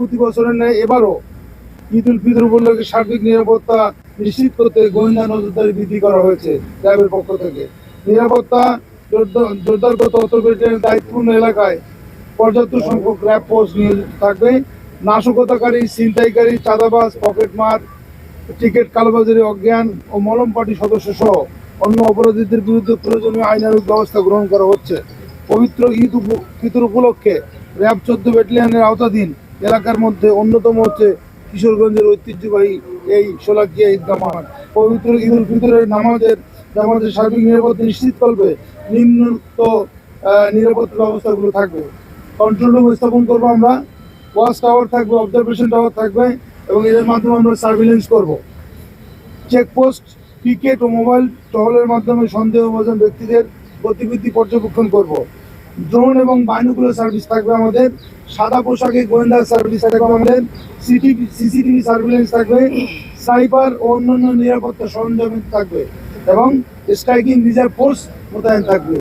প্রতি বছরের ন্যায় এবারও ঈদ উল ফিতর উপলক্ষে সার্বিক নিরাপত্তা নিশ্চিত করতে গোয়েন্দা নজরদারি বৃদ্ধি করা হয়েছে র্যাবের পক্ষ থেকে। নিরাপত্তা জোরদার করতে দায়িত্বপূর্ণ এলাকায় পর্যাপ্ত সংখ্যক র্যাব পোস্ট নিয়োজিত থাকবে। নাশকতাকারী, ছিনতাইকারী, চাঁদাবাজ পকেটমার টিকিট কালোবাজারি অজ্ঞান ও মলম পার্টি সদস্য সহ অন্য অপরাধীদের বিরুদ্ধে প্রয়োজনীয় আইনানুগ ব্যবস্থা গ্রহণ করা হচ্ছে। পবিত্র ঈদ ফিতর উপলক্ষে র্যাব চোদ্দ ব্যাটালিয়নের আওতাধীন এলাকার মধ্যে অন্যতম হচ্ছে কিশোরগঞ্জের ঐতিহ্যবাহী এই সোলাকিয়া ঈদগাহ মাঠ। পবিত্র উল ফিতরের নামাজের নামাজের সার্বিক নিরাপত্তা নিশ্চিত করবে নিম্নত নিরাপত্তা ব্যবস্থাগুলো থাকবে। কন্ট্রোল রুম স্থাপন করব আমরা ওয়াচ টাওয়ার থাকবে অবজারভেশন টাওয়ার থাকবে এবং এদের মাধ্যমে আমরা সার্ভিলেন্স করব। চেকপোস্ট পিকেট ও মোবাইল টহলের মাধ্যমে সন্দেহভাজন ব্যক্তিদের গতিবিধি পর্যবেক্ষণ করব। ড্রোন এবং বাইনোকুলার সার্ভিস থাকবে আমাদের, সাদা পোশাকে গোয়েন্দা সার্ভিস থাকবে আমাদের সিটিভি সিসিটিভি সার্ভিলেন্স থাকবে সাইবার ও অন্যান্য নিরাপত্তা সরঞ্জাম থাকবে এবং স্ট্রাইকিং রিজার্ভ ফোর্স মোতায়েন থাকবে।